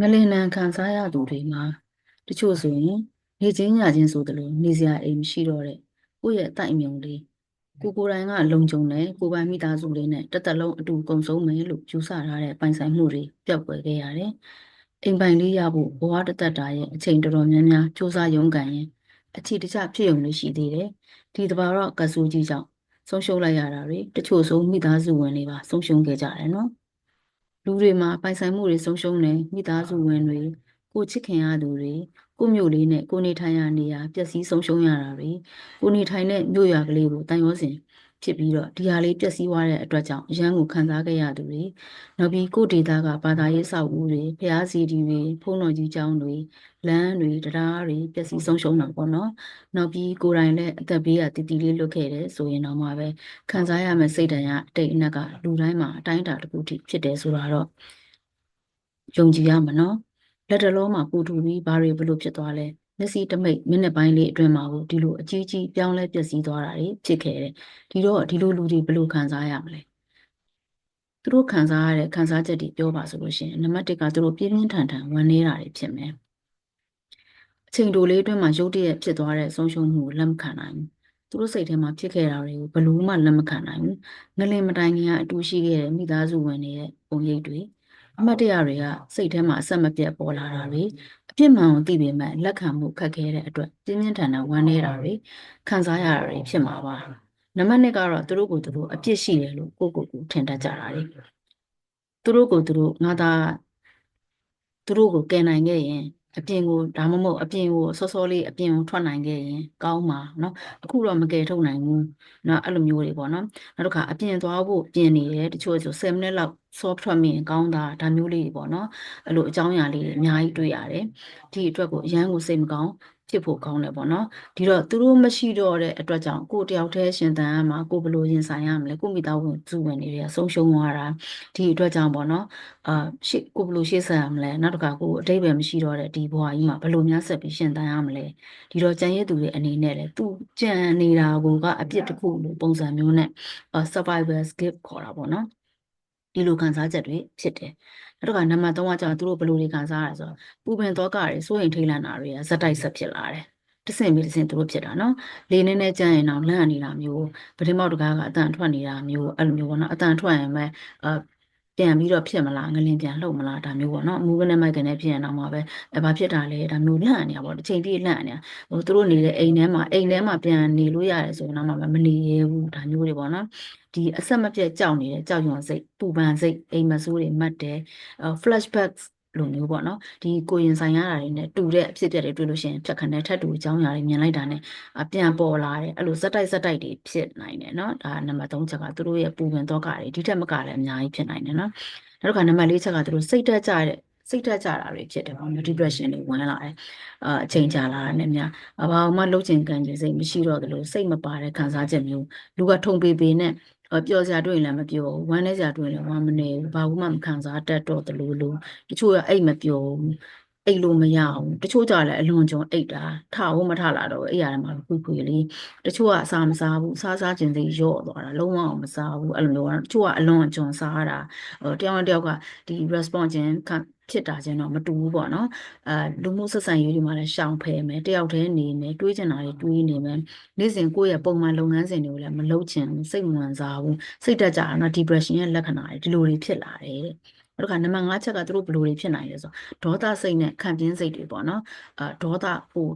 ငလင်နံခံစားရသူတွေမှာတချို့ဆိုရင်နေချင်းညချင်းဆိုသလိုနေစရာအိမ်မရှိတော့တဲ့ကိုယ့်ရဲ့အတိုက်အမြုံလေးကိုကိုယ်တိုင်ကလုံခြုံတယ်ကိုယ်ပိုင်မိသားစုလေးနဲ့တစ်သက်လုံးအတူကုန်ဆုံးမယ်လို့ယူဆထားတဲ့ပိုင်ဆိုင်မှုတွေပျောက်ကွယ်ခဲ့ရတယ်။အိမ်ပိုင်လေးရဖို့ဘဝတစ်သက်တာရဲ့အချိန်တော်တော်များများစူးစမ်းရုန်းကန်ရင်အချီတကျဖြစ်ုံလေးရှိသေးတယ်။ဒီတဘာတော့ကဆူကြီးကြောင့်ဆုံးရှုံးလိုက်ရတာတွေတချို့ဆိုမိသားစုဝင်တွေပါဆုံးရှုံးခဲ့ကြတယ်နော်။ လူတွေမှာပိုင်ဆိုင်မှုတွေဆုံးရှုံးတယ်မိသားစုဝင်တွေကိုချစ်ခင်ရသူတွေကိုမျိုးလေးနဲ့ကိုနေထိုင်ရနေရပျက်စီးဆုံးရှုံးရတာတွေကိုနေထိုင်တဲ့မြို့ရွာကလေးကိုတန်ရောစင် ဖြစ်ပြီးတော့ဒီဟာလေးပျက်စီးသွားတဲ့အတွက်ကြောင့်အရန်ကိုခံစားခဲ့ရသူတွေနောက်ပြီးကိုဒေတာကဘာသာရေးစောက်ဦးတွေဖျားစီတီတွေဖုံးတော်ကြီးကျောင်းတွေလမ်းတွေတရားတွေပျက်စီးဆုံးရှုံးတာပေါ့နော်နောက်ပြီးကိုယ်တိုင်လည်းအသက်ဘေးကတည်တည်လေးလွတ်ခဲ့တယ်ဆိုရင်တော့မှပဲခံစားရမယ့်စိတ်ဓာတ်ရအတိတ်အနက်ကလူတိုင်းမှာအတိုင်းအတာတစ်ခုထိဖြစ်တယ်ဆိုတာတော့ယုံကြည်ရမှာနော်လက်တလုံးမှာပူထူပြီးဘာတွေဘလို့ဖြစ်သွားလဲ မျက်စိတမိတ်မိနစ်ပိုင်းလေးအတွင်းမှာကိုဒီလိုအကြီးကြီးပြောင်းလဲပျက်စီးသွားတာတွေဖြစ်ခဲ့တယ်ဒီတော့ဒီလိုလူတွေဘလို့ခံစားရမလဲသူတို့ခံစားရတဲ့ခံစားချက်တွေပြောပါဆိုလို့ရှိရင်နံပါတ်1ကသူတို့ပြင်းပြင်းထန်ထန်ဝန်နေတာတွေဖြစ်မယ်အချိန်တိုလေးအတွင်းမှာရုတ်တရက်ဖြစ်သွားတဲ့ဆုံးရှုံးမှုကိုလက်မခံနိုင်ဘူးသူတို့စိတ်ထဲမှာဖြစ်ခဲ့တာတွေကိုဘလို့မှလက်မခံနိုင်ဘူးငလင်မတိုင်ခင်ကအတူရှိခဲ့တဲ့မိသားစုဝင်တွေရဲ့ပုံရိပ်တွေ အမတ်တရတွေကစိတ်ထဲမှာအဆက်မပြတ်ပေါ်လာတာတွေအပြစ်မှန်ကိုသိပေမဲ့လက်ခံမှုခက်ခဲတဲ့အတွက်ပြင်းပြင်းထန်ထန်ဝမ်းနေတာတွေခံစားရတာတွေဖြစ်မှာပါနံပါတ်2ကတော့သူတို့ကိုသူတို့အပြစ်ရှိတယ်လို့ကိုယ့်ကိုယ်ကိုထင်တတ်ကြတာတွေသူတို့ကိုသူတို့ငါသာသူတို့ကိုကယ်နိုင်ခဲ့ရင်အပြင်ကိုဒါမှမဟုတ်အပြင်ကိုစောစောလေးအပြင်ကိုထွက်နိုင်ခဲ့ရင်ကောင်းမှာเนาะအခုတော့မကယ်ထုတ်နိုင်ဘူးเนาะအဲ့လိုမျိုးတွေပေါ့เนาะနောက်တစ်ခါအပြင်သွားဖို့ပြင်နေတယ်တချို့ဆို10မိနစ်လောက် soft training ကောင်းတာဒါမျိုးလေးပေါ့နော်အဲ့လိုအကြောင်းအရာလေးတွေအများကြီးတွေ့ရတယ်ဒီအတွက်ကိုအရန်ကိုစိတ်မကောင်းဖြစ်ဖို့ကောင်းတယ်ပေါ့နော်ဒီတော့သူတို့မရှိတော့တဲ့အတွက်ကြောင့်ကိုတယောက်တည်းရှင်သန်ရမှာကိုဘလို့ရင်ဆိုင်ရမလဲကိုမိသားဝင်စုဝင်နေတွေကဆုံးရှုံးသွားတာဒီအတွက်ကြောင့်ပေါ့နော်အာရှေ့ကိုဘလို့ရှေ့ဆက်ရမလဲနောက်တခါကိုအတိတ်ပဲမရှိတော့တဲ့ဒီဘဝကြီးမှာဘလို့များဆက်ပြီးရှင်သန်ရမလဲဒီတော့ကြံရည်သူတွေအနေနဲ့လေသူကြံနေတာကအပြစ်တစ်ခုလိုပုံစံမျိုးနဲ့ survival skill ခေါ်တာပေါ့နော် ဒီလိုခံစားချက်တွေဖြစ်တယ်နောက်တစ်ခါနံပါတ်3ကကျတော့သူတို့ဘယ်လိုတွေခံစားရလဲဆိုတော့ပူပင်သောကတွေစိုးရင်ထိတ်လန့်တာတွေကဇက်တိုက်ဆက်ဖြစ်လာတယ်တဆင်ပြီးတဆင်သူတို့ဖြစ်တာနော်လေနေနဲ့ကြမ်းရင်တော့လန့်နေတာမျိုးပထမတကားကအတန်ထွက်နေတာမျိုးအဲ့လိုမျိုးပေါ့နော်အတန်ထွက်ရင်ပဲအ ပြန်ပြီးတော့ဖြစ်မလားငလင်ပြန်လှုပ်မလားဒါမျိုးပေါ့နော်မူကနေမိုက်ကနေဖြစ်ရင်တော့မှပဲအဲဘာဖြစ်တာလဲဒါမျိုးလန့်နေတာပေါ့တစ်ချိန်ပြည့်လန့်နေတာဟိုသူတို့နေတဲ့အိမ်ထဲမှာအိမ်ထဲမှာပြန်နေလို့ရတယ်ဆိုရင်တော့မှမနေရဘူးဒါမျိုးတွေပေါ့နော်ဒီအဆက်မပြတ်ကြောက်နေတဲ့ကြောက်ရွံ့စိတ်ပူပန်စိတ်အိမ်မဆိုးတွေမှတ်တယ် flashbacks လိုမျိုးပေါ့နော်ဒီကိုရင်ဆိုင်ရတာတွေနဲ့တူတဲ့အဖြစ်အပျက်တွေတွေ့လို့ရှိရင်ဖြတ်ခနဲ့ထပ်တူအကြောင်းအရာတွေမြင်လိုက်တာနဲ့ပြန်ပေါ်လာတယ်အဲ့လိုဇက်တိုက်ဇက်တိုက်တွေဖြစ်နိုင်တယ်နော်ဒါနံပါတ်3ချက်ကသူတို့ရဲ့ပူပင်တော့ကတွေဒီထက်မကလည်းအများကြီးဖြစ်နိုင်တယ်နော်နောက်တစ်ခါနံပါတ်4ချက်ကသူတို့စိတ်တက်ကြတဲ့ စိတ်တက်ကြတာတွေဖြစ်တယ်ပေါ့နော် depression တွေဝင်လာတယ်အာအချိန်ကြာလာတာနဲ့များဘာမှလှုပ်ချင်ကန်ချင်စိတ်မရှိတော့သလိုစိတ်မပါတဲ့ခံစားချက်မျိုးလူကထုံပေပေနဲ့ပျော်စရာတွေ့ရင်လည်းမပျော်ဘူးဝမ်းနည်းစရာတွေ့ရင်လည်းဝမ်းမနေဘူးဘာမှမခံစားတတ်တော့သလိုလိုတချို့ကအိတ်မပျော်ဘူးအိတ်လို့မရအောင်တချို့ကြလည်းအလွန်ကြုံအိတ်တာထဖို့မထလာတော့အိတ်ရတယ်မှာခွေခွေလေးတချို့ကအစာမစားဘူးစားစားခြင်းစိရော့သွားတာလုံးဝအောင်မစားဘူးအဲ့လိုမျိုးတချို့ကအလွန်ကြုံစားတာဟိုတယောက်တစ်ယောက်ကဒီ response ခြင်း ဖြစ်တာချင်းတော့မတူဘူးပေါ့နော်အဲလူမှုဆက်ဆံရေးတွေမှာလည်းရှောင်ဖယ်မယ်တယောက်တည်းနေမယ်တွေးချင်တာတွေတွေးနေမယ်နေ့စဉ်ကိုယ့်ရဲ့ပုံမှန်လုပ်ငန်းစဉ်တွေကိုလည်းမလုပ်ချင်ဘူးစိတ်မဝင်စားဘူးစိတ်တက်ကြတာနော် depression ရဲ့လက္ခဏာတွေဒီလိုတွေဖြစ်လာတယ်တဲ့အဲ့တော့ကနံပါတ်5ချက်ကသူတို့ဘယ်လိုတွေဖြစ်နိုင်လဲဆိုတော့ဒေါသစိတ်နဲ့ခံပြင်းစိတ်တွေပေါ့နော်အာဒေါသဟို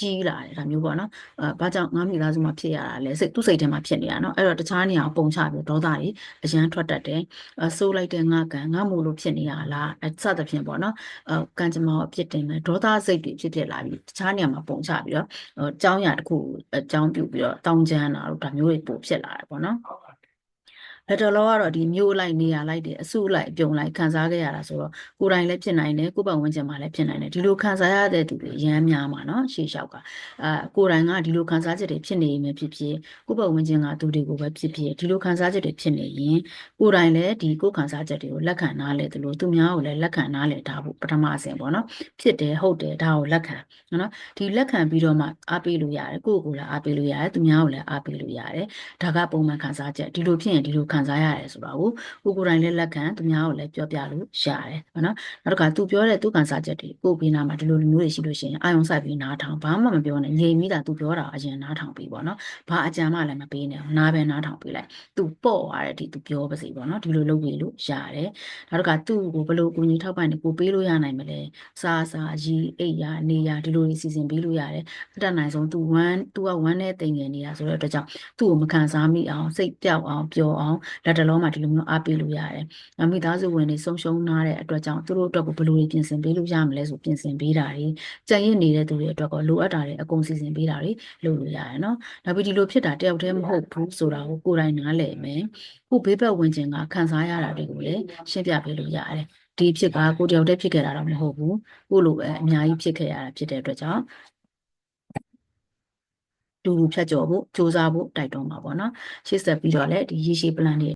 ကြီးလာတယ်ဒါမျိုးပေါ့နော်အဲဘာကြောင့်ငါမိသားစုမှာဖြစ်ရတာလဲစိတ်သူ့စိတ်ထဲမှာဖြစ်နေတာနော်အဲ့တော့တခြားနေရာပုံချပြီးဒေါသတွေအရန်ထွက်တတ်တယ်အဲဆိုးလိုက်တဲ့ငါကံငါမို့လို့ဖြစ်နေရလားအဲစသဖြင့်ပေါ့နော်အဲကံကြမ္မာအဖြစ်တင်မယ်ဒေါသစိတ်တွေဖြစ်ဖြစ်လာပြီးတခြားနေရာမှာပုံချပြီးတော့အကြောင်းအရာတစ်ခုအကြောင်းပြုပြီးတော့တောင်းကျမ်းတာတို့ဒါမျိုးတွေပိုဖြစ်လာတယ်ပေါ့နော် လက်တော်လောကတော့ဒီမျိုးလိုက်နေရလိုက်တယ်အစုလိုက်အပြုံလိုက်ခံစားခဲ့ရတာဆိုတော့ကိုယ်တိုင်လည်းဖြစ်နိုင်တယ်ကိုယ်ပတ်ဝန်းကျင်မှာလည်းဖြစ်နိုင်တယ်ဒီလိုခံစားရတဲ့သူတွေရမ်းများမှာနော်ရှေ့လျှောက်ကအာကိုယ်တိုင်ကဒီလိုခံစားချက်တွေဖြစ်နေရင်ဖြစ်ဖြစ်ကိုယ်ပတ်ဝန်းကျင်ကသူတွေကိုပဲဖြစ်ဖြစ်ဒီလိုခံစားချက်တွေဖြစ်နေရင်ကိုယ်တိုင်လည်းဒီကိုယ်ခံစားချက်တွေကိုလက်ခံနားလဲတယ်လို့သူများကိုလည်းလက်ခံနားလဲထားဖို့ပထမအဆင့်ပေါ့နော်ဖြစ်တယ်ဟုတ်တယ်ဒါကိုလက်ခံနော်ဒီလက်ခံပြီးတော့မှအားပေးလို့ရတယ်ကိုယ့်ကိုယ်လည်းအားပေးလို့ရတယ်သူများကိုလည်းအားပေးလို့ရတယ်ဒါကပုံမှန်ခံစားချက်ဒီလိုဖြစ်ရင်ဒီလိုခံခံစားရတယ်ဆိုတာကိုကိုကိုယ်တိုင်လည်းလက်ခံသူများကိုလည်းပြောပြလို့ရတယ်ပေါ့နော်နောက်တစ်ခါသူပြောတဲ့သူခံစားချက်တွေကိုဘေးနားမှာဒီလိုလူမျိုးတွေရှိလို့ရှိရင်အာယုံစိုက်ပြီးနားထောင်ဘာမှမပြောနဲ့ငြိမ်ပြီးတာသူပြောတာအရင်နားထောင်ပြီးပေါ့နော်ဘာအကြံမှလည်းမပေးနဲ့နားပဲနားထောင်ပေးလိုက်သူပေါ့သွားတဲ့အထိသူပြောပါစေပေါ့နော်ဒီလိုလုပ်ပြီးလို့ရတယ်နောက်တစ်ခါသူ့ကိုဘယ်လိုကိုကြီးထောက်ပံ့နေကိုပေးလို့ရနိုင်မလဲစားစားရီအိတ်ရနေရဒီလိုတွေစီစဉ်ပေးလို့ရတယ်အတတ်နိုင်ဆုံးသူဝမ်းသူကဝမ်းနဲ့တိမ်ငယ်နေတာဆိုတော့အတွက်ကြောင့်သူ့ကိုမခံစားမိအောင်စိတ်ပြောက်အောင်ပျော်အောင်လက်တလုံးမှာဒီလိုမျိုးအားပေးလို့ရတယ်။မိသားစုဝင်တွေဆုံးရှုံးနာတဲ့အတွက်ကြောင့်သူတို့အတွက်ကိုဘယ်လိုပြင်ဆင်ပေးလို့ရမလဲဆိုပြင်ဆင်ပေးတာတွေကြံ့ရစ်နေတဲ့သူတွေအတွက်ကိုလိုအပ်တာတွေအကုန်စီစဉ်ပေးတာတွေလုပ်လို့ရတယ်နော်။နောက်ပြီးဒီလိုဖြစ်တာတယောက်တည်းမဟုတ်ဘူးဆိုတာကိုကိုယ်တိုင်နားလည်မယ်။ကိုဘေးဘက်ဝင်ခြင်းကခံစားရတာတွေကိုလည်းရှင်းပြပေးလို့ရတယ်။ဒီဖြစ်ကကိုတယောက်တည်းဖြစ်ခဲ့တာတော့မဟုတ်ဘူး။ကိုလိုပဲအများကြီးဖြစ်ခဲ့ရတာဖြစ်တဲ့အတွက်ကြောင့် တူတူဖြတ်ကျော်ဖို့စ조사ဖို့တိုက်တွန်းပါပေါ့နော်ရှေ့ဆက်ပြီးတော့လည်းဒီရေရှည် plan တွေ